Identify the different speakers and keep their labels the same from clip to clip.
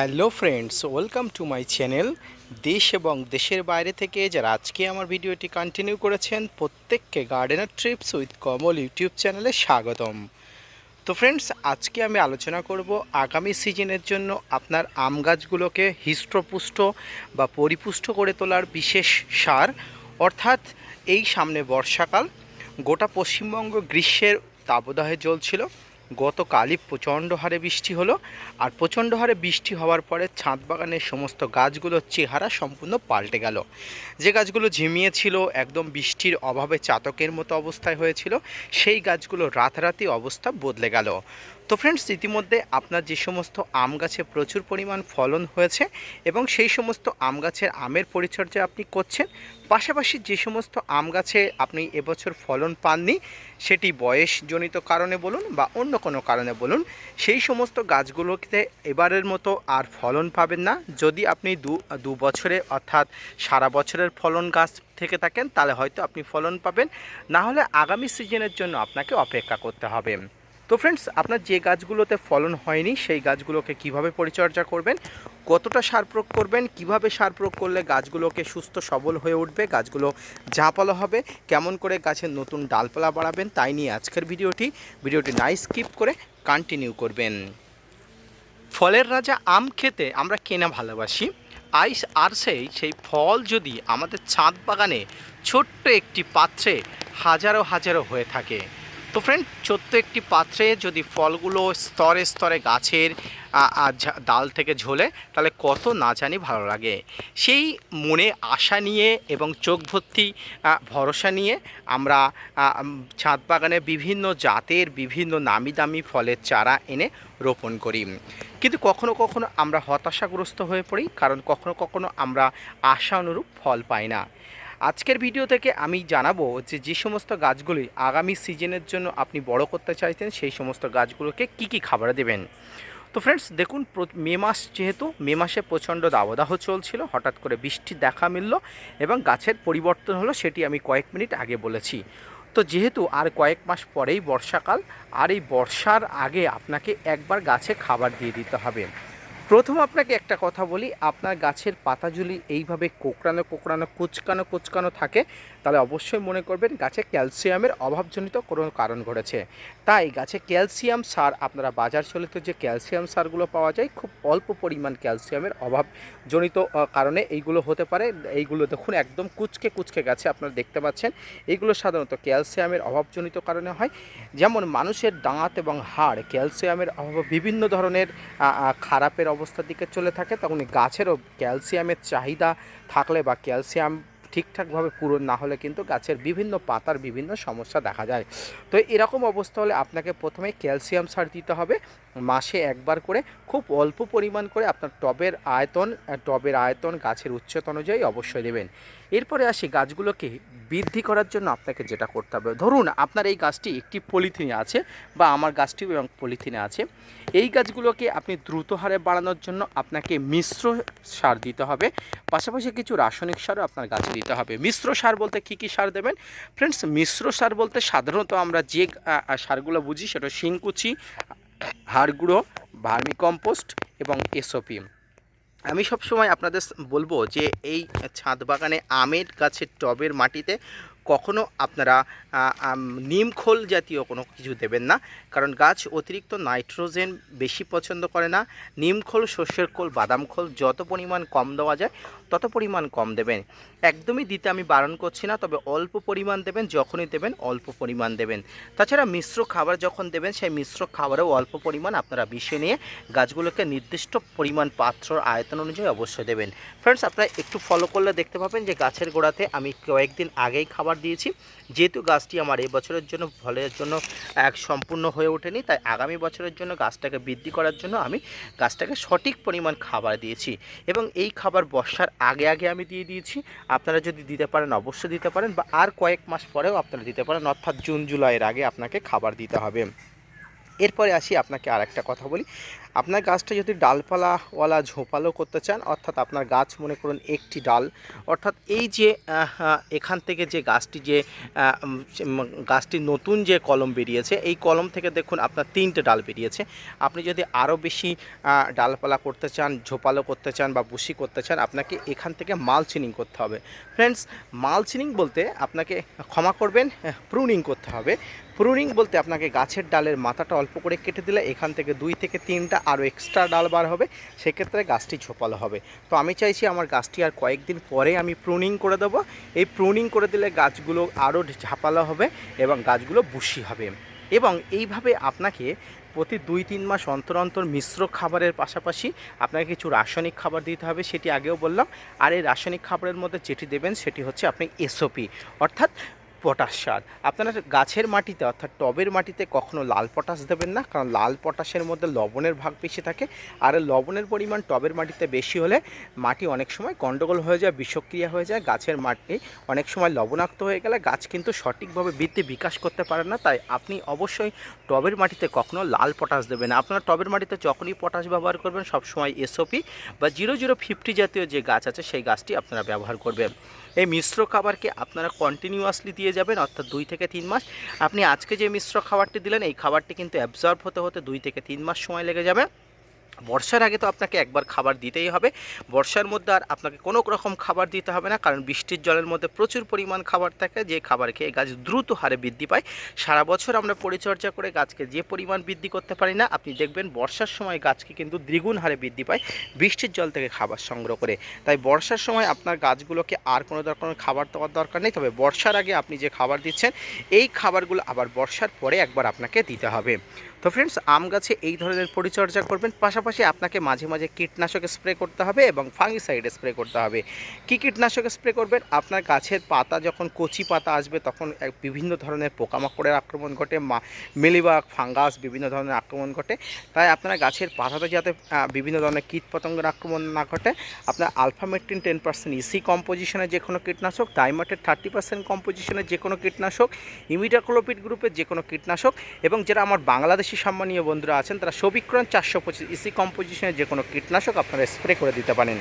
Speaker 1: Hello friends, welcome to my channel দেশ এবং দেশের বাইরে থেকে যারা আজকে আমার ভিডিওটি কন্টিনিউ করেছেন, প্রত্যেককে gardener trips with Kamal YouTube চ্যানেলে স্বাগতম। তো ফ্রেন্ডস, আজকে আমি আলোচনা করব আগামী সিজনের জন্য আপনার আম গাছগুলোকে হৃষ্টপুষ্ট বা পরিপুষ্ট করে তোলার বিশেষ সার। অর্থাৎ এই সামনে বর্ষাকাল, গোটা পশ্চিমবঙ্গ গ্রীষ্মের তাবদাহে জ্বলছিল। গতকালই প্রচণ্ড হারে বৃষ্টি হলো আর প্রচণ্ড হারে বৃষ্টি হওয়ার পরে ছাদ বাগানের সমস্ত গাছগুলোর চেহারা সম্পূর্ণ পাল্টে গেল। যে গাছগুলো ঝিমিয়েছিল, একদম বৃষ্টির অভাবে চাতকের মতো অবস্থায় হয়েছিল, সেই গাছগুলো রাতারাতি অবস্থা বদলে গেল। তো ফ্রেন্ডস ইতিমধ্যে আপনার যে সমস্ত আম গাছে প্রচুর পরিমাণ ফলন হয়েছে এবং সেই সমস্ত আম গাছের আমের পরিচর্যা আপনি করছেন। পাশাপাশি যে সমস্ত আম গাছে আপনি এবছর ফলন পাননি, সেটি বয়সজনিত কারণে বলুন বা অন্য কোনো কারণে বলুন, সেই সমস্ত গাছগুলোতে এবারের মতো আর ফলন পাবেন না। যদি আপনি দু দু বছরে অর্থাৎ সারা বছরের ফলন গাছ থেকে থাকেন, তাহলে হয়তো আপনি ফলন পাবেন। না হলে আগামী সিজনের জন্য আপনাকে অপেক্ষা করতে হবে। তো ফ্রেন্ডস আপনার যে গাছগুলোতে ফলন হয়নি, সেই গাছগুলোকে কীভাবে পরিচর্যা করবেন? কতটা সার প্রয়োগ করবেন? কীভাবে সার প্রয়োগ করলে গাছগুলোকে সুস্থ সবল হয়ে উঠবে? গাছগুলো ঝাঁপালো হবে? কেমন করে গাছের নতুন ডালপালা বাড়াবেন? তাই নিয়ে আজকের ভিডিওটি। ভিডিওটি নাই স্কিপ করে কন্টিনিউ করবেন। ফলের রাজা আম খেতে আমরা কেনা ভালোবাসি। আইস আর সেই সেই ফল যদি আমাদের ছাদ বাগানে ছোট্ট একটি পাত্রে হাজারো হাজারো হয়ে থাকে। তো ফ্রেন্ড ছোট্ট একটি পাত্রে যদি ফলগুলো স্তরে স্তরে গাছের ডাল থেকে ঝোলে, তাহলে কত না জানি ভালো লাগে। সেই মনে আশা নিয়ে এবং চোখ ভর্তি ভরসা নিয়ে আমরা ছাদ বাগানে বিভিন্ন জাতের, বিভিন্ন নামি দামি ফলের চারা এনে রোপণ করি। কিন্তু কখনো কখনো আমরা হতাশাগ্রস্ত হয়ে পড়ি, কারণ কখনো কখনো আমরা আশা অনুরূপ ফল পাই না। আজকের ভিডিও থেকে আমি জানাব যে যে সমস্ত গাছগুলি আগামী সিজনের জন্য আপনি বড় করতে চাইছেন, সেই সমস্ত গাছগুলোকে কি কি খাবার দেবেন? তো ফ্রেন্ডস দেখুন মে মাস যেহেতু, মে মাসে প্রচণ্ড দাবদাহ চলছিল, হঠাৎ করে বৃষ্টি দেখা মিলল এবং গাছের পরিবর্তন হলো সেটি আমি কয়েক মিনিট আগে বলেছি। তো যেহেতু আর কয়েক মাস পরেই বর্ষাকাল, আর এই বর্ষার আগে আপনাকে একবার গাছে খাবার দিয়ে দিতে হবে। প্রথম আপনাকে একটা কথা বলি, আপনার গাছের পাতা যদি এইভাবে কোকড়ানো কোকড়ানো, কুচকানো কুচকানো থাকে, তাহলে অবশ্যই মনে করবেন গাছে ক্যালসিয়ামের অভাবজনিত কোনো কারণ ঘটেছে। তাই গাছে ক্যালসিয়াম সার আপনারা বাজার চলিত যে ক্যালসিয়াম সারগুলো পাওয়া যায় খুব অল্প পরিমাণ ক্যালসিয়ামের অভাবজনিত আহ, কারণে এইগুলো হতে পারে। এইগুলো দেখুন একদম কুচকে কুচকে গাছে আপনারা দেখতে পাচ্ছেন। এইগুলো সাধারণত ক্যালসিয়ামের অভাবজনিত কারণে হয়। যেমন মানুষের দাঁত এবং হাড় ক্যালসিয়ামের অভাবে বিভিন্ন ধরনের খারাপের অবস্থার দিকে চলে থাকে তখন গাছেরও ক্যালসিয়ামের চাহিদা থাকলে বা ক্যালসিয়াম ঠিকঠাকভাবে পূরণ না হলে কিন্তু গাছের বিভিন্ন পাতার বিভিন্ন সমস্যা দেখা যায়। তো এরকম অবস্থা হলে আপনাকে প্রথমে ক্যালসিয়াম সার দিতে হবে। মাসে একবার করে খুব অল্প পরিমাণ করে আপনার টবের আয়তন টবের আয়তন, গাছের উচ্চতা অনুযায়ী অবশ্যই দেবেন এরপরে আসি গাছগুলোকে বৃদ্ধি করার জন্য আপনাকে যেটা করতে হবে। ধরুন আপনার এই গাছটি একটি পলিথিনে আছে বা আমার গাছটিও এবং পলিথিনে আছে। এই গাছগুলোকে আপনি দ্রুত হারে বাড়ানোর জন্য আপনাকে মিশ্র সার দিতে হবে। পাশাপাশি কিছু রাসায়নিক সারও আপনার গাছে দিতে হবে। মিশ্র সার বলতে কী কী সার দেবেন? ফ্রেন্ডস মিশ্র সার বলতে সাধারণত আমরা যে সারগুলো বুঝি সেটা শিংকুচি হাড় গুঁড়ো ভার্মি কম্পোস্ট এবং এসওপি আমি সবসময় আপনাদের বলব যে এই ছাদ বাগানে আমের গাছের টবের মাটিতে কখনো আপনারা নিমখোল জাতীয় কোনো কিছু দেবেন না। কারণ গাছ অতিরিক্ত নাইট্রোজেন বেশি পছন্দ করে না। নিমখোল শস্যের খোল, বাদাম খোল যত পরিমাণ কম দেওয়া যায়, তত পরিমাণ কম দেবেন। একদমই দিতে আমি বারণ করছি না, তবে অল্প পরিমাণ দেবেন, যখনই দেবেন অল্প পরিমাণ দেবেন। তাছাড়া মিশ্র খাবার যখন দেবেন, সেই মিশ্র খাবারেও অল্প পরিমাণ আপনারা বিষে নিয়ে গাছগুলোকে নির্দিষ্ট পরিমাণ পাত্র আয়তন অনুযায়ী অবশ্যই দেবেন। ফ্রেন্ডস আপনারা একটু ফলো করলে দেখতে পাবেন যে গাছের গোড়াতে আমি কয়েকদিন আগেই খাবার দিয়েছি। যেহেতু গাছটি আমার এই বছরের জন্য ফলের জন্য, এক, সম্পূর্ণ হয়ে ওঠেনি, তাই আগামী বছরের জন্য গাছটাকে বৃদ্ধি করার জন্য আমি গাছটাকে সঠিক পরিমাণ খাবার দিয়েছি। এবং এই খাবার বর্ষার আগে আগে আমি দিয়ে দিয়েছি। আপনারা যদি দিতে পারেন, অবশ্যই দিতে পারেন বা আর কয়েক মাস পরেও আপনারা দিতে পারেন, অর্থাৎ জুন, জুলাইয়ের আগে আপনাকে খাবার দিতে হবে। এরপরে আসি আপনাকে আর একটা কথা বলি। আপনার গাছটা যদি ডালপালাওয়ালা ঝোপালো করতে চান, অর্থাৎ আপনার গাছ মনে করুন একটি ডাল, অর্থাৎ এই যে এখান থেকে যে গাছটি যে গাছটির নতুন যে কলম বেরিয়েছে, এই কলম থেকে দেখুন আপনার তিনটে ডাল বেরিয়েছে। আপনি যদি আরও বেশি ডালপালা করতে চান, ঝোপালো করতে চান বা বুসি করতে চান, আপনাকে এখান থেকে মালচিনিং করতে হবে। ফ্রেন্ডস, মালচিনিং বলতে আপনাকে ক্ষমা করবেন প্রুনিং করতে হবে। প্রুনিং বলতে আপনাকে গাছের ডালের মাথাটা অল্প করে কেটে দিলে এখান থেকে দুই থেকে তিনটা আরও এক্সট্রা ডাল বার হবে, সেক্ষেত্রে গাছটি ঝোপালো হবে। তো আমি চাইছি আমার গাছটি আর কয়েকদিন পরে আমি প্রুনিং করে দেবো। এই প্রুনিং করে দিলে গাছগুলো আরও ঝাপালো হবে এবং গাছগুলো বুশি হবে। এবং এইভাবে আপনাকে প্রতি দুই তিন মাস অন্তর অন্তর মিশ্র খাবারের পাশাপাশি আপনাকে কিছু রাসায়নিক খাবার দিতে হবে, সেটি আগেও বললাম। আর এই রাসায়নিক খাবারের মধ্যে যেটি দেবেন সেটি হচ্ছে আপনি এসওপি অর্থাৎ পটাশ সার। আপনারা গাছের মাটিতে অর্থাৎ টবের মাটিতে কখনো লাল পটাশ দেবেন না, কারণ লাল পটাশের মধ্যে লবণের ভাগ বেশি থাকে। আর লবণের পরিমাণ টবের মাটিতে বেশি হলে মাটি অনেক সময় গণ্ডগোল হয়ে যায়, বিষক্রিয়া হয়ে যায়। গাছের মাটি অনেক সময় লবণাক্ত হয়ে গেলে গাছ কিন্তু সঠিকভাবে বৃদ্ধি বিকাশ করতে পারে না। তাই আপনি অবশ্যই টবের মাটিতে কখনো লাল পটাশ দেবেন আপনারা টবের মাটিতে যখনই পটাশ ব্যবহার করবেন, সবসময় এসওপি বা জিরো জিরো ফিফটি জাতীয় যে গাছ আছে, সেই গাছটি আপনারা ব্যবহার করবেন। এই মিশ্র খাবারকে আপনারা কন্টিনিউয়াসলি দিয়ে যাবেন, অর্থাৎ দুই থেকে তিন মাস। আপনি আজকে যে মিশ্র খাবারটি দিলেন, এই খাবারটি কিন্তু অ্যাবজর্ব হতে হতে দুই থেকে তিন মাস সময় লেগে যাবে। বর্ষার আগে তো আপনাকে একবার খাবার দিতেই হবে। বর্ষার মধ্যে আর আপনাকে কোনো রকম খাবার দিতে হবে না, কারণ বৃষ্টির জলের মধ্যে প্রচুর পরিমাণ খাবার থাকে, যে খাবার খেয়ে গাছ দ্রুত হারে বৃদ্ধি পায়। সারা বছর আমরা পরিচর্যা করে গাছকে যে পরিমাণ বৃদ্ধি করতে পারি না, আপনি দেখবেন বর্ষার সময় গাছকে কিন্তু দ্বিগুণ হারে বৃদ্ধি পায় বৃষ্টির জল থেকে খাবার সংগ্রহ করে। তাই বর্ষার সময় আপনার গাছগুলোকে আর কোনো ধরনের খাবার দেওয়ার দরকার নেই, তবে বর্ষার আগে আপনি যে খাবার দিচ্ছেন, এই খাবারগুলো আবার বর্ষার পরে একবার আপনাকে দিতে হবে। তো ফ্রেন্ডস আম গাছে এই ধরনের পরিচর্যা করবেন, পাশাপাশি আপনাকে মাঝে মাঝে কীটনাশক স্প্রে করতে হবে এবং ফাঙ্গিসাইড স্প্রে করতে হবে। কী কীটনাশক স্প্রে করবেন? আপনার গাছের পাতা যখন কচি পাতা আসবে তখন বিভিন্ন ধরনের পোকামাকড়ের আক্রমণ ঘটে মিলিবাগ, ফাঙ্গাস বিভিন্ন ধরনের আক্রমণ ঘটে। তাই আপনার গাছের পাতাতে যাতে বিভিন্ন ধরনের কীটপতঙ্গের আক্রমণ না ঘটে, আপনার আলফামেট্রিন টেন পার্সেন্ট ইসি কম্পোজিশনের যে কোনো কীটনাশক, ডাইমাটের থার্টি পার্সেন্ট কম্পোজিশনের যে কোনো কীটনাশক ইমিডাক্লোপিড গ্রুপের যে কোনো কীটনাশক এবং যারা আমার বাংলাদেশি সম্মানীয় বন্ধুরা আছেন, তারা সবিক্রণ চারশো পঁচিশ ইসি কম্পোজিশনের যে কোনো কীটনাশক আপনারা স্প্রে করে দিতে পারেন।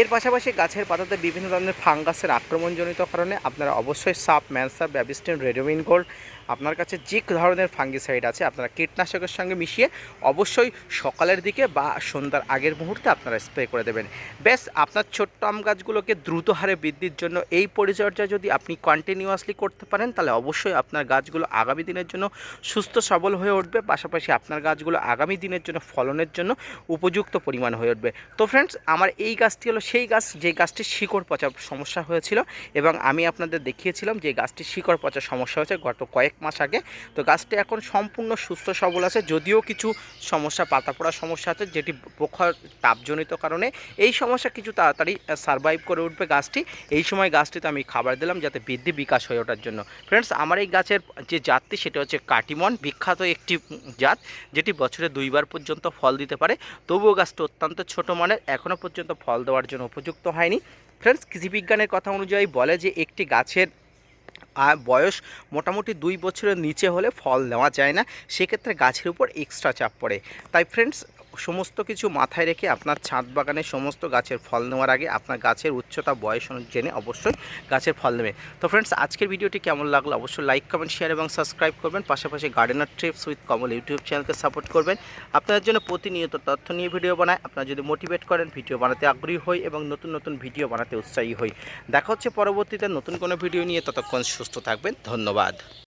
Speaker 1: এর পাশাপাশি গাছের পাতাতে বিভিন্ন ধরনের ফাঙ্গাসের আক্রমণজনিত কারণে আপনারা অবশ্যই সাপ, ম্যানসাপ ব্যাবিস্টেন রেডোমিন গোল্ড আপনার কাছে যে ধরনের ফাঙ্গিসাইড আছে, আপনারা কীটনাশকের সঙ্গে মিশিয়ে অবশ্যই সকালের দিকে বা সন্ধ্যার আগের মুহূর্তে আপনারা স্প্রে করে দেবেন। ব্যাস, আপনার ছোট্ট আম গাছগুলোকে দ্রুত হারে বৃদ্ধির জন্য এই পরিচর্যা যদি আপনি কন্টিনিউয়াসলি করতে পারেন, তাহলে অবশ্যই আপনার গাছগুলো আগামী দিনের জন্য সুস্থ, সবল হয়ে উঠবে। পাশাপাশি আপনার গাছগুলো আগামী দিনের জন্য ফলনের জন্য উপযুক্ত পরিমাণ হয়ে উঠবে। তো ফ্রেন্ডস আমার এই গাছটি হলো সেই গাছ, যে গাছটির শিকড় পচা সমস্যা হয়েছিল এবং আমি আপনাদের দেখিয়েছিলাম যে গাছটির শিকড় পচা সমস্যা হয়েছে গত কয়েক মাস আগে। তো গাছটি এখন সম্পূর্ণ সুস্থ সবল আছে, যদিও কিছু সমস্যা পাতা পড়ার সমস্যা আছে, যেটি প্রখর তাপজনিত কারণে। এই সমস্যা কিছু তাড়াতাড়ি সারভাইভ করে উঠবে গাছটি। এই সময় গাছটিতে আমি খাবার দিলাম যাতে বৃদ্ধি বিকাশ হয়ে ওঠার জন্য। ফ্রেন্ডস আমার এই গাছের যে জাতটি, সেটা হচ্ছে কাটিমন। বিখ্যাত একটি জাত, যেটি বছরে দুইবার পর্যন্ত ফল দিতে পারে। তবুও গাছটি অত্যন্ত ছোট মানের এখনও পর্যন্ত ফল দেওয়ার জন্য উপযুক্ত হয়নি। ফ্রেন্ডস কৃষিবিজ্ঞানের কথা অনুযায়ী বলে যে, একটি গাছের বয়স মোটামুটি দুই বছরের নিচে হলে ফল দেওয়া যায় না। সেক্ষেত্রে গাছের উপর এক্সট্রা চাপ পড়ে। তাই ফ্রেন্ডস সমস্ত কিছু মাথায় রেখে আপনার ছাদ বাগানে সমস্ত গাছের ফল নেওয়ার আগে আপনার গাছের উচ্চতা, বয়স জেনে অবশ্যই গাছের ফল নেবে। তো ফ্রেন্ডস আজকের ভিডিওটি কেমন লাগল অবশ্যই লাইক কমেন্ট শেয়ার এবং সাবস্ক্রাইব করবেন। পাশাপাশি gardener trips with Kamal YouTube চ্যানেলকে সাপোর্ট করবেন। আপনাদের জন্য প্রতিনিয়ত তথ্য নিয়ে ভিডিও বানায় আপনারা যদি মোটিভেট করেন ভিডিও বানাতে আগ্রহী হই এবং নতুন নতুন ভিডিও বানাতে উৎসাহী হই। দেখা হচ্ছে পরবর্তীতে নতুন কোনো ভিডিও নিয়ে। ততক্ষণ সুস্থ থাকবেন। ধন্যবাদ।